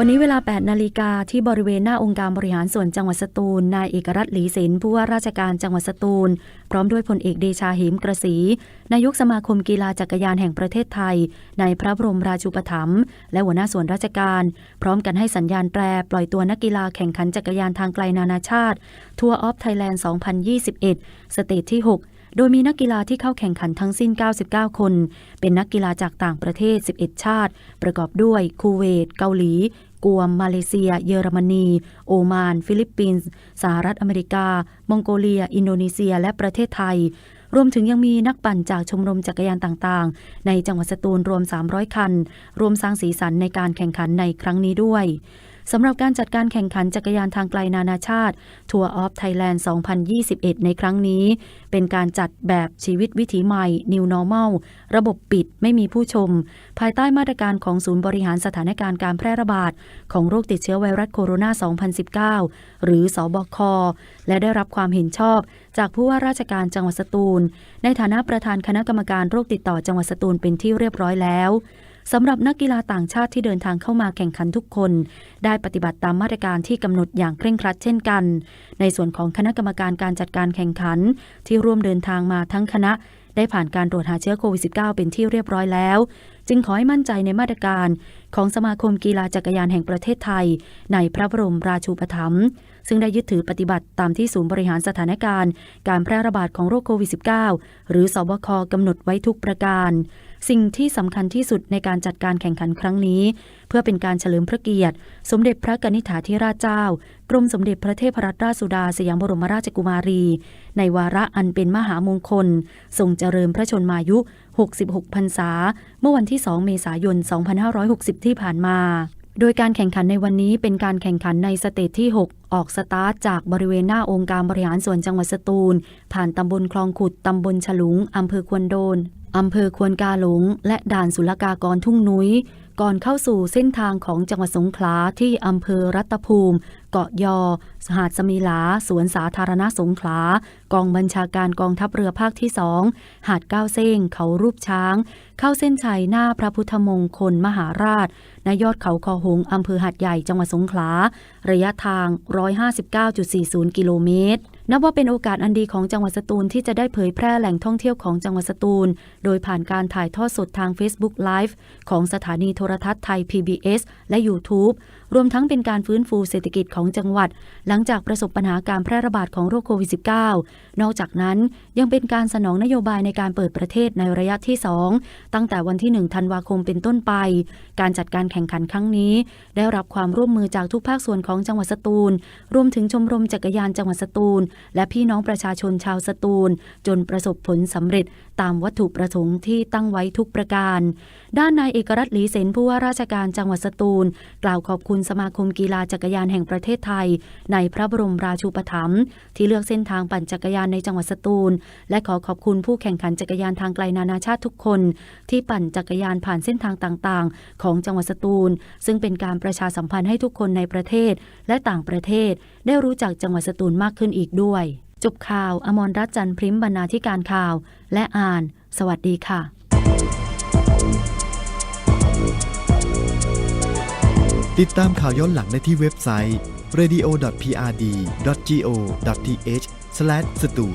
วันนี้เวลา 8 นาฬิกาที่บริเวณหน้าองค์การบริหารส่วนจังหวัดสตูล นายเอกรัตน์หลีเสนผู้ว่าราชการจังหวัดสตูล พร้อมด้วยพลเอกเดชาเหมกระสี นายกสมาคมกีฬาจักรยานแห่งประเทศไทย ในพระบรมราชูปถัมภ์และหัวหน้าส่วนราชการ พร้อมกันให้สัญญาณแตรปล่อยตัวนักกีฬาแข่งขันจักรยานทางไกลนานาชาติทัวร์ออฟไทยแลนด์2021 สเตจที่ 6โดยมีนักกีฬาที่เข้าแข่งขันทั้งสิ้น 99 คน เป็นนักกีฬาจากต่างประเทศ 11 ชาติ ประกอบด้วยคูเวต เกาหลี กวม มาเลเซีย เยอรมนี โอมาน ฟิลิปปินส์ สหรัฐอเมริกา มองโกเลีย อินโดนีเซีย และประเทศไทย รวมถึงยังมีนักปั่นจากชมรมจักรยานต่างๆ ในจังหวัดสตูลรวม 300 คัน รวมสร้างสีสันในการแข่งขันในครั้งนี้ด้วย สำหรับการจัดการแข่งขันจักรยานทางไกลนานาชาติทัวร์ออฟไทยแลนด์2021 ในครั้งนี้ เป็นการจัดแบบชีวิตวิถีใหม่ New Normal ระบบปิดไม่มีผู้ชม ภายใต้มาตรการของศูนย์บริหารสถานการณ์การแพร่ระบาด ของโรคติดเชื้อไวรัสโคโรนา 2019 หรือสอบค และได้รับความเห็นชอบ จากผู้ว่าราชการจังหวัดสตูล ในฐานะประธานคณะกรรมการโรคติดต่อจังหวัดสตูลเป็นที่เรียบร้อยแล้ว สำหรับนักกีฬาต่างชาติที่เดินทางเข้ามาแข่งขันทุกคน ได้ปฏิบัติตามมาตรการที่กำหนดอย่างเคร่งครัดเช่นกัน ในส่วนของคณะกรรมการการจัดการแข่งขัน ที่ร่วมเดินทางมาทั้งคณะ ได้ผ่านการตรวจหาเชื้อโควิด -19 เป็นที่เรียบร้อยแล้ว จึงขอให้มั่นใจในมาตรการของสมาคมกีฬาจักรยานแห่งประเทศไทย ในพระบรมราชูปถัมภ์ซึ่งได้ยึดถือปฏิบัติตามที่ศูนย์บริหารสถานการณ์ การแพร่ระบาดของโรคโควิด -19 หรือสบคกำหนดไว้ทุกประการ สิ่งที่สำคัญที่สุดในการจัดการแข่งขันครั้งนี้ เพื่อเป็นการเฉลิมพระเกียรติ สมเด็จพระกนิษฐาธิราชเจ้า กรมสมเด็จพระเทพรัตนราชสุดาสยามบรมราชกุมารี ในวาระอันเป็นมหามงคล ทรงเจริญพระชนมายุ 66 พรรษา เมื่อวันที่ 2 เมษายน 2560 ที่ผ่านมา โดยการแข่งขันในวันนี้เป็นการแข่งขันในสเตจที่ 6 ออกสตาร์ทจากบริเวณหน้าองค์การบริหารส่วนจังหวัดสตูล ผ่านตำบลคลองขุด ตำบลฉลุง อำเภอควนโดน อำเภอควนกาหลง และด่านศุลกากรทุ่งนุ้ย ก่อนเข้าสู่เส้นทางของจังหวัดสงขลาที่อำเภอรัตภูมิเกาะยอหาดสมีลา สวนสาธารณะสงขลา กองบัญชาการกองทัพเรือภาคที่สองหาดก้าวเซ้ง เขารูปช้าง เข้าเส้นชัยหน้าพระพุทธมงคลมหาราชณยอดเขาคอหงอำเภอหัดใหญ่จังหวัดสงขลา ระยะทาง 159.40 กิโลเมตรนับว่าเป็นโอกาสอันดีของจังหวัดสตูลที่จะได้เผยแพร่แหล่งท่องเที่ยวของจังหวัดสตูล โดยผ่านการถ่ายทอดสดทาง Facebook Live ของสถานีโทรทัศน์ไทย PBS และ YouTube รวมทั้งเป็นการฟื้นฟูเศรษฐกิจของจังหวัด หลังจากประสบปัญหาการแพร่ระบาดของโรคโควิด -19 นอกจากนั้นยังเป็นการสนองนโยบายในการเปิดประเทศในระยะที่ 2 ตั้งแต่วันที่ 1 ธันวาคมเป็นต้นไป การจัดการแข่งขันครั้งนี้ ได้รับความร่วมมือจากทุกภาคส่วนของจังหวัดสตูล รวมถึงชมรมจักรยานจังหวัดสตูล และพี่น้องประชาชนชาวสตูล จนประสบผลสำเร็จตามวัตถุประสงค์ที่ตั้งไว้ทุกประการ ด้านนายเอกรัตน์หลีเสนผู้ว่าราชการจังหวัดสตูล กล่าวขอบคุณสมาคมกีฬาจักรยานแห่งประเทศไทย ในพระบรมราชูปถัมภ์ที่เลือกเส้นทางปั่นจักรยานในจังหวัดสตูล และขอขอบคุณผู้แข่งขันจักรยานทางไกลนานาชาติทุกคน ที่ปั่นจักรยานผ่านเส้นทางต่างๆ ของจังหวัดสตูล ซึ่งเป็นการประชาสัมพันธ์ให้ทุกคนในประเทศ และต่างประเทศ ได้รู้จักจังหวัดสตูลมากขึ้นอีกด้วย จบข่าว อมรรัตน์จันทร์พริมบรรณาธิการข่าว และอ่าน สวัสดีค่ะติดตามข่าวย้อนหลังได้ที่เว็บไซต์ radio.prd.go.th/s ตู